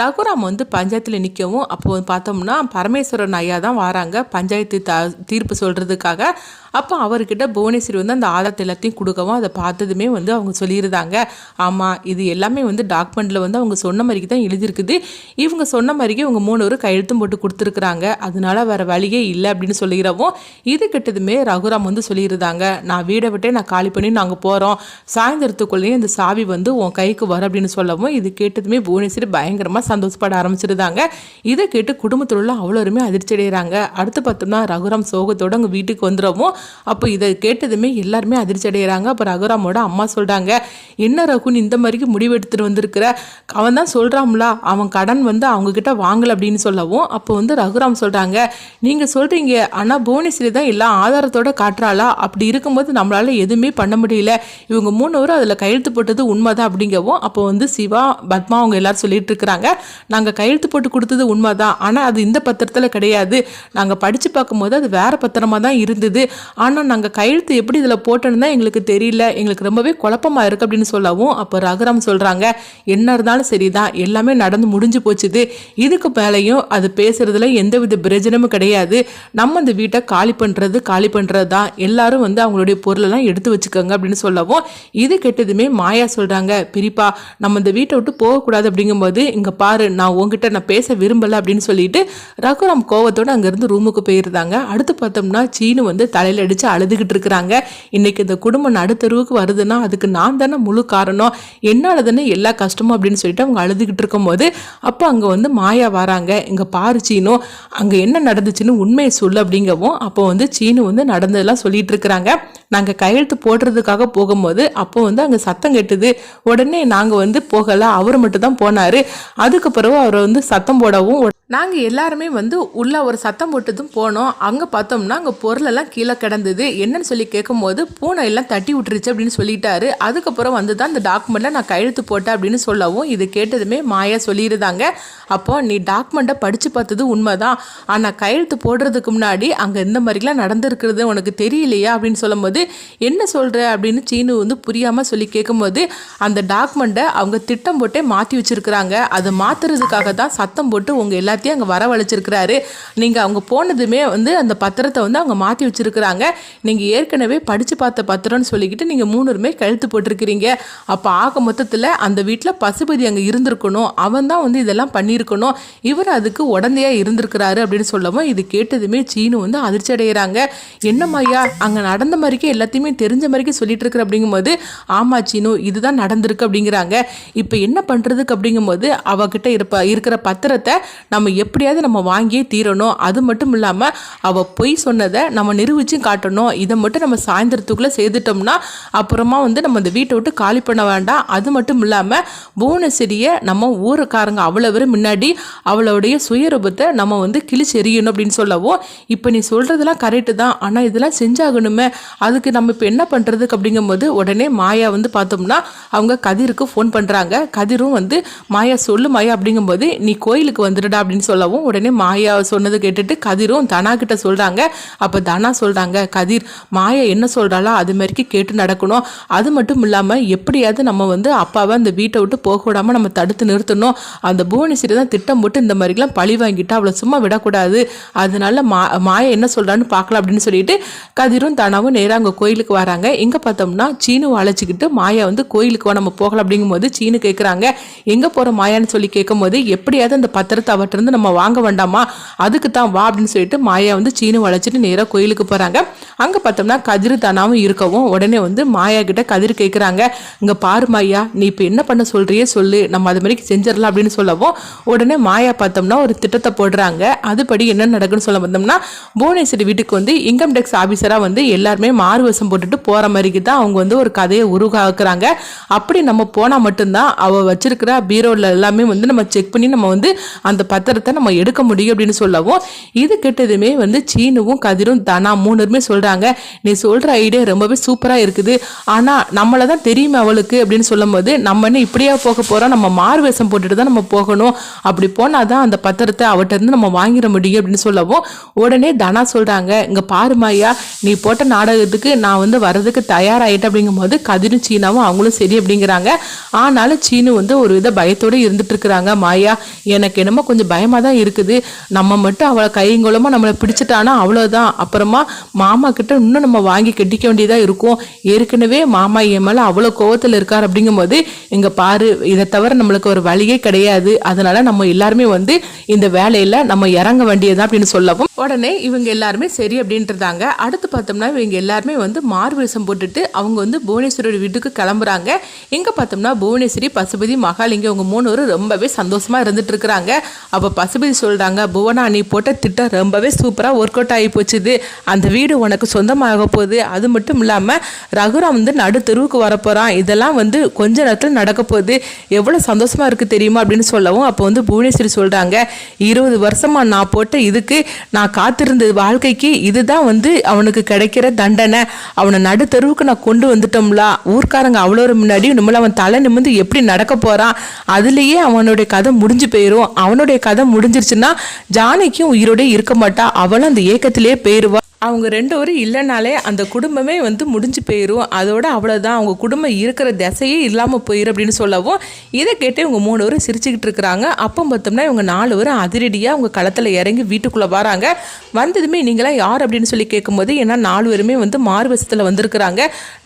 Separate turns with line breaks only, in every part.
ரகுராம் வந்து பஞ்சாயத்தில் நிற்கவும் அப்போ பார்த்தோம்னா பரமேஸ்வரன் ஐயா தான் வராங்க. பஞ்சாயத்து த தீர்ப்பு சொல்கிறதுக்காக அப்போ அவர்கிட்ட புவனேஸ்வரி வந்து அந்த ஆதாரத்தை எல்லாத்தையும் கொடுக்கவும் அதை பார்த்ததுமே வந்து அவங்க சொல்லியிருந்தாங்க. ஆமாம் இது எல்லாமே வந்து டாக்குமெண்ட்டில் வந்து அவங்க சொன்ன மாதிரிக்கு தான் எழுதியிருக்குது. இவங்க சொன்ன மாதிரிக்கு இவங்க மூணு பேரும் கையெழுத்தும் போட்டு கொடுத்துருக்குறாங்க. அதனால வேறு வழியே இல்லை அப்படின்னு சொல்லிக்கிறவும் இது கிட்டதுமே ரகுராம் வந்து சொல்லியிருந்தாங்க. நான் வீடை விட்டே நான் காலி பண்ணி நாங்கள் போகிறோம் சாயந்தரத்துக்குள்ளேயும் இந்த சாவி வந்து உன் கைக்கு வரும் அப்படின்னு சொல்லவும் இது கேட்டதுமே புவனேஸ்வரி பயங்கரமாக சந்தோஷப்பட ஆரம்பிச்சிருந்தாங்க. இதை கேட்டு குடும்பத்தில் உள்ள அவ்வளோருமே அதிர்ச்சி அடைகிறாங்க அடுத்து பார்த்தோம்னா ரகுராம் சோகத்தோட அவங்க வீட்டுக்கு வந்துடவும் அப்போ இதை கேட்டதுமே எல்லாருமே அதிர்ச்சி அடைகிறாங்க அப்போ ரகுராமோட அம்மா சொல்கிறாங்க என்ன ரகுன் இந்த மாதிரிக்கு முடிவெடுத்துட்டு வந்திருக்கிற? அவன் தான் சொல்கிறாம்ல அவன் கடன் வந்து அவங்கக்கிட்ட வாங்கலை அப்படின்னு சொல்லவும் அப்போ வந்து ரகுராம் சொல்கிறாங்க நீங்கள் சொல்கிறீங்க ஆனால் புவனேஸ்வரி தான் எல்லா ஆதாரத்தோட காட்டுறாளா? அப்படி இருக்கும்போது நம்மளால் எதுவுமே பண்ண முடியல. இவங்க மூணு பேரும் அதில் கையெழுத்து போட்டது உண்மைதான் அப்படிங்கவும் அப்போ வந்து சிவா பத்மா அவங்க எல்லாரும் சொல்லிட்டு இருக்கிறாங்க. நாங்கள் கையெழுத்து போட்டு கொடுத்தது உண்மைதான். ஆனால் அது இந்த பத்திரத்தில் கிடையாது. நாங்கள் படித்து பார்க்கும்போது அது வேறு பத்திரமாக தான் இருந்தது. ஆனால் நாங்கள் கையெழுத்து எப்படி இதில் போட்டோன்னு தான் எங்களுக்கு தெரியல. எங்களுக்கு ரொம்பவே குழப்பமா இருக்குது அப்படின்னு சொல்லவும் அப்போ ரகுராம் சொல்கிறாங்க என்ன இருந்தாலும் சரிதான். எல்லாமே நடந்து முடிஞ்சு போச்சுது. இதுக்கு மேலேயும் அது பேசுகிறதுல எந்தவித பிரயோஜனமும் கிடையாது. நம்ம இந்த வீட்டை காலி பண்ணுறது காலி பண்ணுறது தான் எல்லாரும் வந்து அவங்களுடைய பொருளெல்லாம் எடுத்து வச்சுக்கோங்க அப்படின்னு சொல்லவும் இது கெட்டதுமே மாயா சொல்கிறாங்க பிரிப்பா நம்ம இந்த வீட்டை விட்டு போகக்கூடாது அப்படிங்கும்போது இங்கே பாரு நான் உங்ககிட்ட நான் பேச விரும்பலை அப்படின்னு சொல்லிட்டு ரகுராம் கோவத்தோடு அங்கேருந்து ரூமுக்கு போயிருந்தாங்க. அடுத்து பார்த்தோம்னா சீனு வந்து தலையில் அடித்து அழுதுகிட்டு இருக்கிறாங்க. இன்றைக்கி இந்த குடும்பம் நடுத்தருவுக்கு வருதுன்னா அதுக்கு நான் தானே முழு காரணம். என்னால் தானே எல்லா கஷ்டமும் அப்படின்னு சொல்லிட்டு அவங்க அழுதுகிட்டு இருக்கும்போது அப்போ அங்கே வந்து மாயா வராங்க. இங்கே பாரு சீனு அங்கே என்ன நடந்துச்சுன்னு உண்மையை சொல்லு அப்படிங்கவும் அப்போ வந்து சீனு வந்து நடந்ததெல்லாம் சொல்லிட்டு இருக்கிறாங்க. நாங்கள் கையெழுத்து போடுறதுக்காக போகும்போது அப்போ வந்து அங்கே சத்தம் கெட்டுது. உடனே நாங்கள் வந்து போகலை அவர் மட்டும் தான் போனார். அதுக்கு பிறகு அவரை வந்து சத்தம் போடவும் நாங்கள் எல்லாருமே வந்து உள்ளே ஒரு சத்தம் போட்டதும் போனோம். அங்கே பார்த்தோம்னா அங்கே பொருளெல்லாம் கீழே கிடந்தது. என்னன்னு சொல்லி கேட்கும்போது பூனை எல்லாம் தட்டி விட்டுருச்சு அப்படின்னு சொல்லிட்டாரு. அதுக்கப்புறம் வந்து தான் இந்த டாக்குமெண்ட்டில் நான் கையெழுத்து போட்டேன் அப்படின்னு சொல்லவும் இது கேட்டதுமே மாயா சொல்லியிருந்தாங்க. அப்போ நீ டாக்குமெண்ட்டை படித்து பார்த்தது உண்மைதான். ஆனால் கையெழுத்து போடுறதுக்கு முன்னாடி அங்கே இந்த மாதிரிலாம் நடந்திருக்கிறது உனக்கு தெரியலையா? அப்படின்னு சொல்லும்போது என்ன சொல்கிற அப்படின்னு சீனு வந்து புரியாமல் சொல்லி கேட்கும்போது அந்த டாக்குமெண்ட்டை அவங்க திட்டம் போட்டே மாற்றி வச்சுருக்குறாங்க. அதை மாற்றுறதுக்காக தான் சத்தம் போட்டு உங்கள் எல்லாத்தையும் அங்கே வரவழைச்சிருக்கிறாரு. நீங்கள் அவங்க போனதுமே வந்து அந்த பத்திரத்தை வந்து அவங்க மாற்றி வச்சிருக்கிறாங்க. நீங்கள் ஏற்கனவே படித்து பார்த்த பத்திரம்னு சொல்லிக்கிட்டு நீங்கள் மூணுருமே கழுத்து போட்டிருக்கிறீங்க. அப்போ ஆக மொத்தத்தில் அந்த வீட்டில் பசுபதி அங்கே இருந்திருக்கணும். அவன் தான் வந்து இதெல்லாம் பண்ணியிருக்கணும். இவர் அதுக்கு உடந்தையாக இருந்திருக்கிறாரு அப்படின்னு சொல்லவும் இது கேட்டதுமே சீனு வந்து அதிர்ச்சி அடைகிறாங்க என்னம்மையா அங்கே நடந்த மாதிரிக்கே எல்லாத்தையுமே தெரிஞ்ச மாதிரிக்கே சொல்லிட்டு இருக்கிற அப்படிங்கும்போது ஆமா சீனு இதுதான் நடந்திருக்கு அப்படிங்கிறாங்க. இப்போ என்ன பண்ணுறதுக்கு அப்படிங்கும்போது அவகிட்ட இருப்ப இருக்கிற பத்திரத்தை நம்ம நம்ம எப்படியாவது நம்ம வாங்கியே தீரணும். அது மட்டும் இல்லாமல் அவள் பொய் சொன்னதை நம்ம நிரூபிச்சும் காட்டணும். இதை மட்டும் நம்ம சாயந்தரத்துக்குள்ளே செய்துட்டோம்னா அப்புறமா வந்து நம்ம இந்த வீட்டை விட்டு காலி பண்ண வேண்டாம். அது மட்டும் இல்லாமல் புவனேஸ்வரியை நம்ம ஊருக்காரங்க அவ்வளோ பேர் முன்னாடி அவளுடைய சுயரூபத்தை நம்ம வந்து கிழிச்சு எறியணும் அப்படின்னு சொல்லவும் இப்போ நீ சொல்கிறதெல்லாம் கரெக்டு தான். ஆனால் இதெல்லாம் செஞ்சாகணுமே. அதுக்கு நம்ம இப்போ என்ன பண்ணுறதுக்கு அப்படிங்கும்போது உடனே மாயா வந்து பார்த்தோம்னா அவங்க கதிருக்கு ஃபோன் பண்ணுறாங்க கதிரும் வந்து மாயா சொல்லு மாயா அப்படிங்கும்போது நீ கோயிலுக்கு வந்துடுடா அப்படின்னு சொல்லவும் உடனே மாயா சொன்னது கேட்டுட்டு கதிரும் தனா கிட்ட சொல்கிறாங்க அப்போ தனா சொல்கிறாங்க கதிர் மாயா என்ன சொல்கிறாளோ அது மாதிரிக்கு கேட்டு நடக்கணும். அது மட்டும் இல்லாமல் எப்படியாவது நம்ம வந்து அப்பாவை அந்த வீட்டை விட்டு போக விடாமல் நம்ம தடுத்து நிறுத்தணும். அந்த புவனேஸ்வரி தான் திட்டம் போட்டு இந்த மாதிரிலாம் பழி வாங்கிட்டு அவளை சும்மா விடக்கூடாது. அதனால மா மாயா என்ன சொல்கிறான்னு பார்க்கலாம் அப்படின்னு சொல்லிட்டு கதிரும் தனாவும் நேராக அங்கே கோயிலுக்கு வராங்க. எங்கே பார்த்தோம்னா சீனு அழைச்சிக்கிட்டு மாயா வந்து கோயிலுக்கு நம்ம போகலாம் அப்படிங்கும்போது சீனு கேட்குறாங்க எங்கே போகிற மாயான்னு சொல்லி கேட்கும்போது எப்படியாவது அந்த பத்திரத்தை அவற்றிருந்து நம்ம வாங்க வேண்டாமா? அதுக்கு தான் வா அப்படின்னு சொல்லிட்டு மாயா வந்து சீனு வளைச்சிட்டு நேராக கோயிலுக்கு போகிறாங்க அங்கே பார்த்தோம்னா கதிர் தானாவும் இருக்கவும் உடனே வந்து மாயா கிட்ட கதிர் கேட்குறாங்க இங்கே பாரு மாயா நீ இப்போ என்ன பண்ண சொல்றியே சொல்லு. நம்ம அது மாதிரி செஞ்சிடலாம் அப்படின்னு சொல்லவும் உடனே மாயா பார்த்தோம்னா ஒரு திட்டத்தை போடுறாங்க. அதுபடி என்ன நடக்குன்னு சொல்ல வந்தோம்னா புவனேஸ்வரி வீட்டுக்கு வந்து இன்கம் டேக்ஸ் ஆஃபீஸராக வந்து எல்லாருமே மாறு போட்டுட்டு போகிற மாதிரிக்கு தான் அவங்க வந்து ஒரு கதையை உருவாக்குறாங்க. அப்படி நம்ம போனால் மட்டும்தான் அவள் வச்சிருக்கிற பீரோவில் எல்லாமே வந்து நம்ம செக் பண்ணி நம்ம வந்து அந்த பத்திர பத்திரத்தை நம்ம எடுக்க முடியும் அப்படின்னு சொல்லவும் இது கெட்டதுமே வந்து சீனுவும் கதிரும் தனா மூணுமே சொல்கிறாங்க சொல்றாங்க. நீ சொல்ற ஐடியா ரொம்பவே சூப்பரா இருக்குது. ஆனா நம்மள தான் தெரியுமே அவளுக்கு அப்படின்னு சொல்லும் போது நம்ம என்ன இப்படியா போக போறோம்? நம்ம மாறு வேஷம் போட்டுட்டு தான் நம்ம போகணும். அப்படி போனாதான் அந்த பத்திரத்தை அவட்ட இருந்து நம்ம வாங்கிட முடியும் அப்படின்னு சொல்லவும் உடனே தனா சொல்றாங்க இங்க பாருமாயா நீ போட்ட நாடகத்துக்கு நான் வந்து வர்றதுக்கு தயாராயிட்டேன். அப்படிங்கும்போது கதிரும் சீனாவும் அவங்களும் சரி அப்படிங்கிறாங்க. ஆனாலும் சீனு வந்து ஒரு வித பயத்தோட இருந்துட்டு இருக்கிறாங்க மாயா எனக்கு என்னமோ கொஞ்சம் பயம் தான் இருக்குது. நம்ம மட்டும் அவளை கைங்குளமா நம்மளை பிடிச்சிட்டானா அவ்வளோதான் அப்புறமா மாமா கிட்ட இன்னும் நம்ம வாங்கி கட்டிக்க வேண்டியதாக இருக்கும். ஏற்கனவே மாமா என் மேலே அவ்வளோ கோவத்தில் இருக்கார் அப்படிங்கும்போது இங்கே பாரு இதை தவிர நம்மளுக்கு ஒரு வழியே கிடையாது. அதனால நம்ம எல்லாருமே வந்து இந்த வேலையில் நம்ம இறங்க வேண்டியதுதான் அப்படின்னு சொல்லவும் உடனே இவங்க எல்லாருமே சரி அப்படின்றதாங்க அடுத்து பார்த்தோம்னா இவங்க எல்லாருமே வந்து மார்வேஷம் போட்டுட்டு அவங்க வந்து புவனேஸ்வரோட வீட்டுக்கு கிளம்புறாங்க. எங்கே பார்த்தோம்னா புவனேஸ்வரி பசுபதி மகாலிங்கம் அவங்க மூணு பேரும் ரொம்பவே சந்தோஷமாக இருந்துட்டு இருக்கிறாங்க. அப்போ பசுபதி சொல்கிறாங்க புவனா நீ போட்ட திட்டம் ரொம்பவே சூப்பராக ஒர்க் அவுட் ஆகி போச்சுது. அந்த வீடு உனக்கு சொந்தமாக போகுது. அது மட்டும் இல்லாமல் ரகுராம் வந்து நடு தெருவுக்கு வரப்போகிறான் இதெல்லாம் வந்து கொஞ்ச நேரத்தில் நடக்க போகுது. எவ்வளோ சந்தோஷமாக இருக்குது தெரியுமா? அப்படின்னு சொல்லவும் அப்போ வந்து புவனேஸ்வரி சொல்கிறாங்க இருபது வருஷமாக நான் போட்ட இதுக்கு நான் காத்திருந்த வாழ்க்கைக்கு இதுதான் வந்து அவனுக்கு கிடைக்கிற தண்டனை. அவனை நடு தெருவுக்கு நான் கொண்டு வந்துட்டோம்ல. ஊர்க்காரங்க அவ்வளோ முன்னாடி நம்மள அவன் தலை நிமிந்து எப்படி நடக்க போகிறான் அதுலேயே அவனுடைய கதை முடிஞ்சு போயிடும் அவனுடைய கதை முடிஞ்சிருச்சுன்னா ஜானகியும் உயிரோட இருக்க மாட்டா. அவளும் அந்த ஏக்கத்திலே போயிடுவா அவங்க ரெண்டு பேரும் இல்லைனாலே அந்த குடும்பமே வந்து முடிஞ்சு போயிடும் அதோட அவ்வளோதான் அவங்க குடும்பம் இருக்கிற திசையே இல்லாமல் போயிடும் அப்படின்னு சொல்லவும் இதை கேட்டு இவங்க மூணு பேரும் சிரிச்சுக்கிட்டு இருக்கிறாங்க. அப்போ பார்த்தோம்னா இவங்க நாலு பேரும் அதிரடியாக அவங்க களத்தில் இறங்கி வீட்டுக்குள்ளே வராங்க. வந்ததுமே நீங்களாம் யார் அப்படின்னு சொல்லி கேட்கும்போது ஏன்னா நாலு பேருமே வந்து மார்வசத்தில் வந்திருக்கிறாங்க.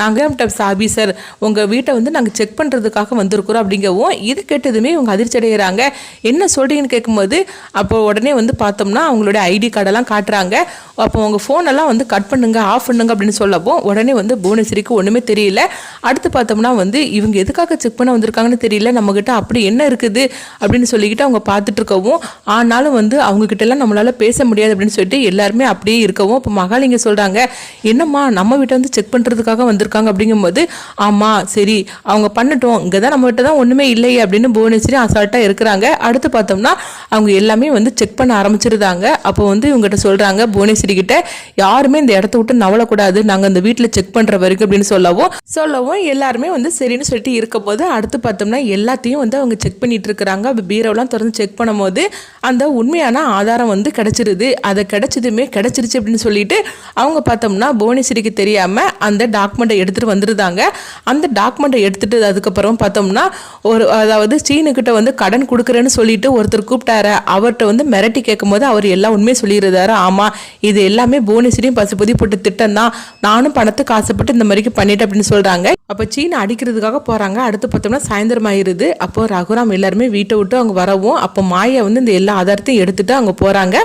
நாங்கள் டப்ஸ் ஆபீசர் உங்கள் வீட்டை வந்து நாங்கள் செக் பண்ணுறதுக்காக வந்திருக்கிறோம் அப்படிங்கவும் இது கேட்டதுமே இவங்க அதிர்ச்சி அடைகிறாங்க என்ன சொல்கிறீங்கன்னு கேட்கும்போது அப்போ உடனே வந்து பார்த்தோம்னா அவங்களோட ஐடி கார்டெல்லாம் காட்டுறாங்க. அப்போ உங்கள் ஃபோனெல்லாம் வந்து கட் பண்ணுங்க ஆஃப் பண்ணுங்க அப்படின்னு சொல்லப்போ உடனே வந்து புவனேஸ்வரிக்கு ஒன்றுமே தெரியல. அடுத்து பார்த்தோம்னா வந்து இவங்க எதுக்காக செக் பண்ண வந்திருக்காங்கன்னு தெரியல. நம்மக்கிட்ட அப்படி என்ன இருக்குது அப்படின்னு சொல்லிக்கிட்டு அவங்க பார்த்துட்டு இருக்கவும் ஆனாலும் வந்து அவங்க நம்மளால் நம்மளால பேச முடியாது அப்படின்னு சொல்லிட்டு எல்லாருமே அப்படியே இருக்கவும் இப்போ மகாலிங்க சொல்கிறாங்க என்னம்மா நம்ம வீட்டை வந்து செக் பண்ணுறதுக்காக வந்திருக்காங்க? அப்படிங்கும்போது ஆமாம் சரி அவங்க பண்ணட்டும். இங்கே தான் நம்ம கிட்ட தான் ஒன்றுமே இல்லையே அப்படின்னு புவனேஸ்வரி அசால்ட்டாக இருக்கிறாங்க. அடுத்து பார்த்தோம்னா அவங்க எல்லாமே வந்து செக் பண்ண ஆரம்பிச்சிருந்தாங்க. அப்போ வந்து இவங்ககிட்ட சொல்கிறாங்க புவனேஸ்வரி கிட்ட யாருமே இந்த இடத்த விட்டு நவலக்கூடாது நாங்கள் இந்த வீட்டில் செக் பண்ணுற வரைக்கும் அப்படின்னு சொல்லவும் சொல்லவும் எல்லாருமே வந்து சரின்னு சொல்லிட்டு இருக்க போது அடுத்து பார்த்தோம்னா எல்லாத்தையும் வந்து அவங்க செக் பண்ணிட்டு இருக்கிறாங்க. அப்போ பீரோலாம் திறந்து செக் பண்ணும்போது அந்த உண்மையான ஆதாரம் வந்து கிடைச்சிருது. அதை கிடைச்சதுமே கிடைச்சிருச்சு அப்படின்னு சொல்லிட்டு அவங்க பார்த்தோம்னா புவனேஸ்வரிக்கு தெரியாமல் அந்த டாக்குமெண்ட்டை எடுத்துகிட்டு வந்துருந்தாங்க. அந்த டாக்குமெண்ட்டை எடுத்துட்டு அதுக்கப்புறம் பார்த்தோம்னா ஒரு அதாவது சீனுக்கிட்ட வந்து கடன் கொடுக்குறேன்னு சொல்லிட்டு ஒருத்தர் கூப்பிட்டாரு. அவர்கிட்ட வந்து மிரட்டி கேட்கும் போது அவர் எல்லா உண்மையும் சொல்லியிருந்தாரு. ஆமாம் இது எல்லாமே புவனேஸ்வரியும் பசுபதி போட்டு திட்டம் தான் நானும் பணத்துக்கு ஆசைப்பட்டு இந்த மாதிரிக்கு பண்ணிட்டேன் அப்படின்னு சொல்கிறாங்க அப்போ சீனை அடிக்கிறதுக்காக போகிறாங்க அடுத்து பார்த்தோம்னா சாயந்தரம் ஆயிருது. அப்போ ரகுராம் எல்லாருமே வீட்டை விட்டு அவங்க வரவும் அப்போ மாயா வந்து இந்த எல்லா ஆதாரத்தையும் எடுத்துட்டு அவங்க போகிறாங்க